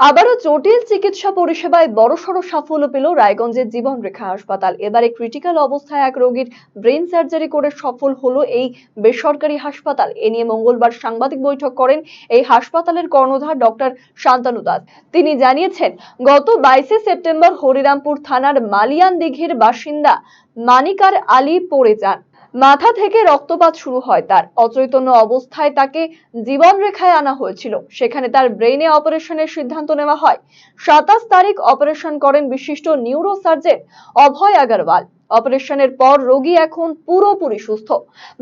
আবারও জটিল চিকিৎসা পরিষেবায় বড়সড় সাফল্য পেল রায়গঞ্জের জীবন রেখা হাসপাতাল। এবারে ক্রিটিক্যাল অবস্থায় এক রোগীর ব্রেন সার্জারি করে সফল হলো এই বেসরকারি হাসপাতাল। এ নিয়ে মঙ্গলবার সাংবাদিক বৈঠক করেন এই হাসপাতালের কর্ণধার ডক্টর শান্তানু দাস। তিনি জানিয়েছেন, গত বাইশে সেপ্টেম্বর হরিরামপুর থানার মালিয়ান দিঘির বাসিন্দা মানিকার আলী পড়ে যান। মাথা থেকে রক্তপাত শুরু হয় তার। অচৈতন্য অবস্থায় তাকে জীবন রেখায় আনা হয়েছিল। সেখানে তার ব্রেইনে অপারেশনের সিদ্ধান্ত নেওয়া হয়। সাতাশ তারিখ অপারেশন করেন বিশিষ্ট নিউরো সার্জন অভয় আগরওয়াল। অপারেশনের পর রোগী এখন পুরোপুরি সুস্থ।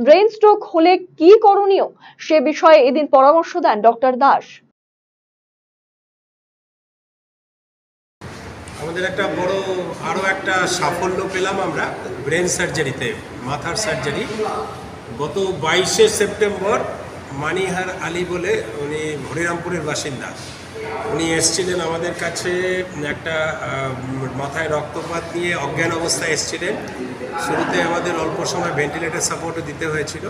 ব্রেন স্ট্রোক হলে কি করণীয় সে বিষয়ে এদিন পরামর্শ দেন ডক্টর দাস। আমাদের একটা বড় আরও একটা সাফল্য পেলাম আমরা ব্রেন সার্জারিতে। মাথার সার্জারি গত বাইশে সেপ্টেম্বর মানিহার আলী বলে উনি হরিরামপুরের বাসিন্দা। উনি এসছিলেন আমাদের কাছে একটা মাথায় রক্তপাত নিয়ে অজ্ঞান অবস্থায় এসছিলেন। শুরুতে আমাদের অল্প সময় ভেন্টিলেটর সাপোর্টও দিতে হয়েছিল।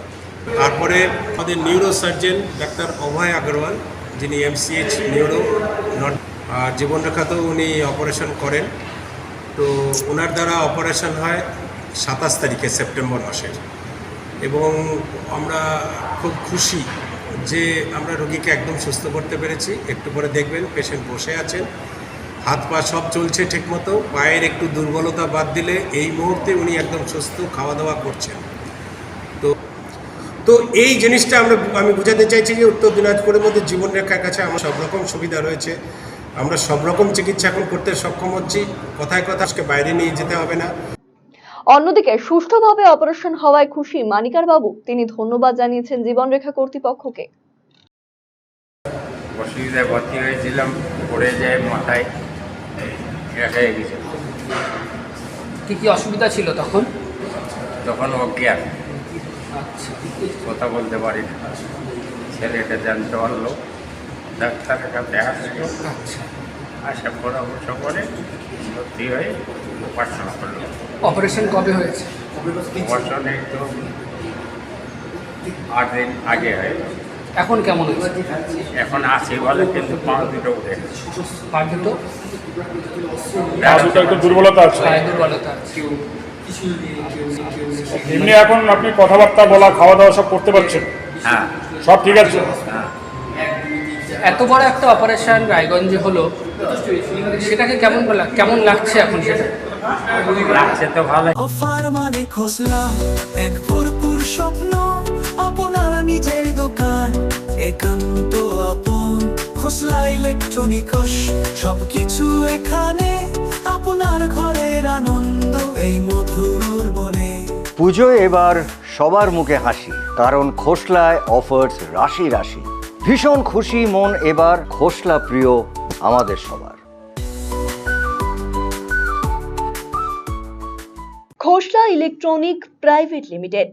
তারপরে আমাদের neuro surgeon doctor Abhay Agarwal, যিনি এমসিএইচ নিউরো নট জীবনরেখাতেও উনি অপারেশন করেন। তো ওনার দ্বারা অপারেশন হয়। সাতাশ তারিখে সেপ্টেম্বর মাসের। এবং আমরা খুব খুশি যে আমরা রোগীকে একদম সুস্থ করতে পেরেছি। একটু পরে দেখবেন পেশেন্ট বসে আছেন। হাত পা সব চলছে ঠিকমতো। পায়ের একটু দুর্বলতা বাদ দিলে এই মুহূর্তে উনি একদম সুস্থ খাওয়া দাওয়া করছেন। তো তো এই জিনিসটা আমরা, আমি বোঝাতে চাইছি যে উত্তর দিনাজপুরের মধ্যে জীবনরেখার কাছে আমার সব রকম সুবিধা রয়েছে। আমরা সব রকম চিকিৎসা এখন করতে সক্ষম হচ্ছি। কথায় কথা আজকে বাইরে নিয়ে যেতে হবে না। অন্যদিকে সুষ্ঠুভাবে অপারেশন হওয়ায় খুশি মানিকার বাবু তিনি ধন্যবাদ জানিয়েছেন জীবনরেখা কর্তৃপক্ষকে। অসুবিধায় ভর্তি হয়েছিলাম পড়ে যায় মাথায় হয়ে গেছে কি কি অসুবিধা ছিল তখন? তখন অজ্ঞান। আচ্ছা। কথা বলতে পারি না। ছেলেটা জানতে পারল ডাক্তারের কাছে আসলো। আচ্ছা। আসা পরামর্শ করে ভর্তি হয়ে অপারেশন করল। অপারেশন কবে হয়েছে? অপারেশন এই তো আট দিন আগে হয়। এখন কেমন হয়েছে? এখন আছে বলে কিন্তু পাঁচ দুটো উঠে। পা দুটো? একটু দুর্বলতা আছে। দুর্বলতা আছে। এমনি এখন আপনি কথাবার্তা বলা খাওয়া দাওয়া সব করতে পারছেন। হ্যাঁ। সব ঠিক আছে? হ্যাঁ। এত বড় একটা অপারেশন রায়গঞ্জে হলো সেটাকে কেমন কেমন লাগছে এখন সেটা? লাগছে তো ভালো। অফার মানে খোসলা এক ভরপুর স্বপ্ন আপনার নিজের দোকান। একান্ত আপন খোসলা ইলেকট্রনিকস সবকিছু এখানে আপনার ঘরের আনন্দ এই মধুর বনে পুজোয় এবার সবার মুখে হাসি কারণ খোসলায় অফার্স রাশি রাশি। ভীষণ খুশি মন এবার খোসলা প্রিয় আমাদের সবার। খোসলা ইলেকট্রনিক প্রাইভেট লিমিটেড,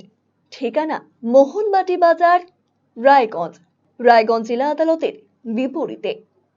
ঠিকানা মোহনবাটি বাজার রায়গঞ্জ। রায়গঞ্জ জেলা আদালতের বিপরীতে।